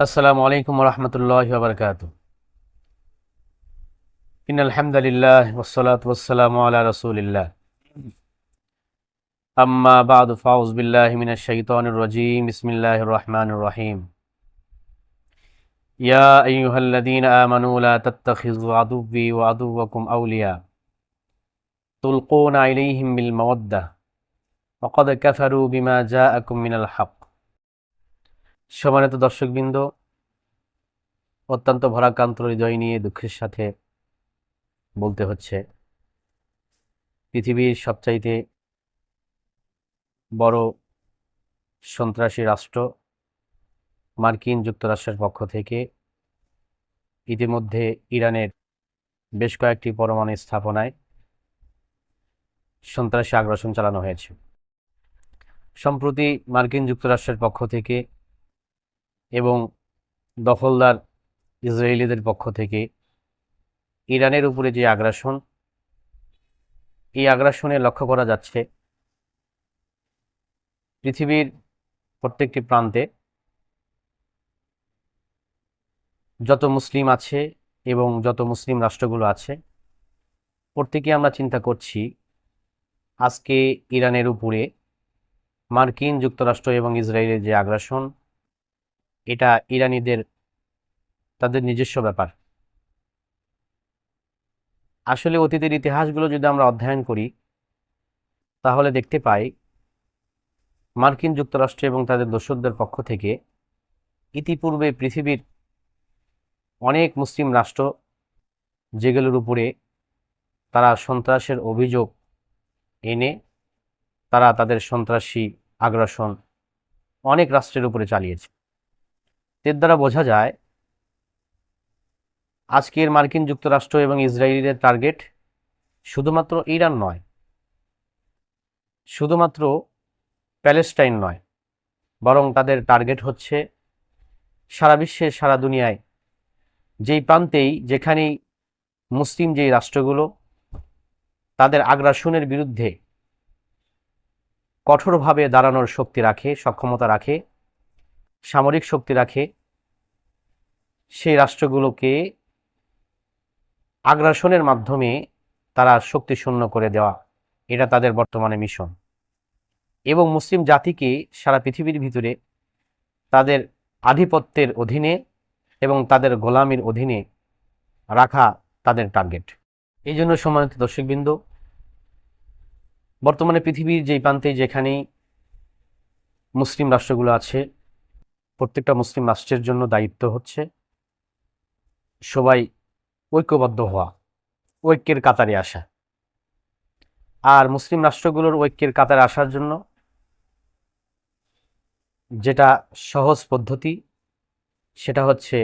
السلام عليكم ورحمة الله وبركاته. إن الحمد لله والصلاة والسلام على رسول الله. أما بعد فأعوذ بالله من الشيطان الرجيم. بسم الله الرحمن الرحيم. يا أيها الذين آمنوا لا تتخذوا عدوي وعدوكم أولياء تلقون إليهم بالمودة وقد كفروا بما جاءكم من الحق. সম্মানিত দর্শকবৃন্দ, অত্যন্ত ভরাক্রান্ত হৃদয় নিয়ে দুঃখের সাথে বলতে হচ্ছে, পৃথিবীর সবচাইতে বড় সন্ত্রাসী রাষ্ট্র মার্কিন যুক্তরাষ্ট্রের পক্ষ থেকে ইতিমধ্যে ইরানের বেশ কয়েকটি পরমাণু স্থাপনায় সন্ত্রাসী আগ্রাসন চালানো হয়েছে। সম্প্রতি মার্কিন যুক্তরাষ্ট্রের পক্ষ থেকে এবং দখলদার ইসরায়েলিদের পক্ষ থেকে ইরানের উপরে যে আগ্রাসন, এই আগ্রাসনে লক্ষ্য করা যাচ্ছে পৃথিবীর প্রত্যেকটি প্রান্তে যত মুসলিম আছে এবং যত মুসলিম রাষ্ট্রগুলো আছে প্রত্যেকে আমরা চিন্তা করছি আজকে ইরানের উপরে মার্কিন যুক্তরাষ্ট্র এবং ইসরায়েলের যে আগ্রাসন এটা ইরানিদের, তাদের নিজস্ব ব্যাপার। আসলে অতীতের ইতিহাসগুলো যদি আমরা অধ্যয়ন করি, তাহলে দেখতে পাই মার্কিন যুক্তরাষ্ট্র এবং তাদের দোসরদের পক্ষ থেকে ইতিপূর্বে পৃথিবীর অনেক মুসলিম রাষ্ট্র যেগুলোর উপরে তারা সন্ত্রাসের অভিযোগ এনে তারা তাদের সন্ত্রাসী আগ্রাসন অনেক রাষ্ট্রের উপরে চালিয়েছে। এর দ্বারা বোঝা যায় আজকের মার্কিন যুক্তরাষ্ট্র এবং ইসরায়েলের টার্গেট শুধুমাত্র ইরান নয়, শুধুমাত্র প্যালেস্টাইন নয়, বরং তাদের টার্গেট হচ্ছে সারা বিশ্বে, সারা দুনিয়ায় যেই প্রান্তেই, যেখানেই মুসলিম যেই রাষ্ট্রগুলো তাদের আগ্রাসনের বিরুদ্ধে কঠোরভাবে দাঁড়ানোর শক্তি রাখে, সক্ষমতা রাখে, সামরিক শক্তি রাখে সেই রাষ্ট্রগুলোকে আগ্রাসনের মাধ্যমে তারা শক্তি শূন্য করে দেওয়া, এটা তাদের বর্তমানে মিশন এবং মুসলিম জাতিকে সারা পৃথিবীর ভিতরে তাদের আধিপত্যের অধীনে এবং তাদের গোলামির অধীনে রাখা তাদের টার্গেট এই জন্য সম্মানিত দর্শকবৃন্দ, বর্তমানে পৃথিবীর যেই প্রান্তে যেখানেই মুসলিম রাষ্ট্রগুলো আছে, প্রত্যেকটা মুসলিম রাষ্ট্রের জন্য দায়িত্ব হচ্ছে সবাই ঐক্যবদ্ধ হওয়া, ঐক্যের কাতারে আসা। আর মুসলিম রাষ্ট্রগুলোর ঐক্যের কাতারে আসার জন্য যেটা সহজ পদ্ধতি, সেটা হচ্ছে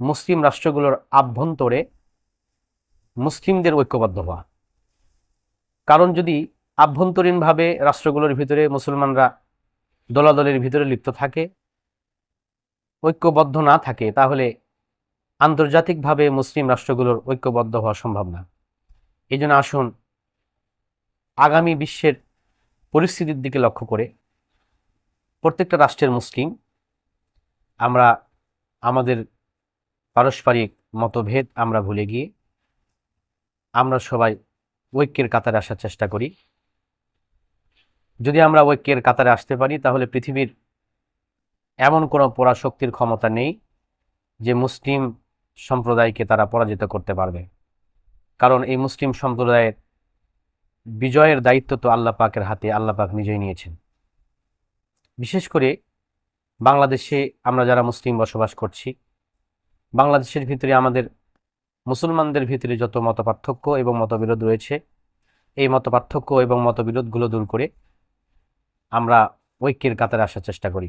মুসলিম রাষ্ট্রগুলোর আভ্যন্তরে মুসলিমদের ঐক্যবদ্ধ হওয়া। কারণ যদি আভ্যন্তরীণভাবে রাষ্ট্রগুলোর ভিতরে মুসলমানরা দলাদলের ভিতরে লিপ্ত থাকে, ঐক্যবদ্ধ না থাকে, তাহলে আন্তর্জাতিকভাবে মুসলিম রাষ্ট্রগুলোর ঐক্যবদ্ধ হওয়া সম্ভব না। এই জন্য আসুন আগামী বিশ্বের পরিস্থিতির দিকে লক্ষ্য করে প্রত্যেকটা রাষ্ট্রের মুসলিম, আমরা আমাদের পারস্পরিক মতভেদ আমরা ভুলে গিয়ে আমরা সবাই ঐক্যের কাতারে আসার চেষ্টা করি। যদি আমরা ঐক্যের কাতারে আসতে পারি, তাহলে পৃথিবীর এমন কোনো পরাশক্তির ক্ষমতা নেই যে মুসলিম সম্প্রদায়কে তারা পরাজিত করতে পারবে। কারণ এই মুসলিম সম্প্রদায়ের বিজয়ের দায়িত্ব তো আল্লাহ পাকের হাতে আল্লাহ পাক নিজেই নিয়েছেন। বিশেষ করে বাংলাদেশে আমরা যারা মুসলিম বসবাস করছি, বাংলাদেশের ভিতরে আমাদের মুসলমানদের ভিতরে যত মত পার্থক্য এবং মতবিরোধ রয়েছে, এই মতপার্থক্য এবং মতবিরোধগুলো দূর করে আমরা ঐক্যের কাতারে আসার চেষ্টা করি।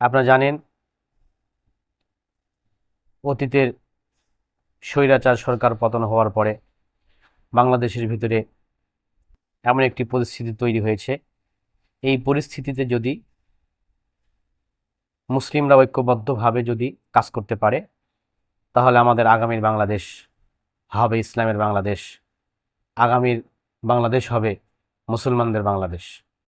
আপনারা জানেন অতীতের স্বৈরাচার সরকার পতন হওয়ার পরে বাংলাদেশের ভিতরে এমন একটি পরিস্থিতি তৈরি হয়েছে। এই পরিস্থিতিতে যদি মুসলিমরা ঐক্যবদ্ধভাবে যদি কাজ করতে পারে, তাহলে আমাদের আগামীর বাংলাদেশ হবে, ইসলামের বাংলাদেশ। আগামীর বাংলাদেশ হবে মুসলমানদের বাংলাদেশ।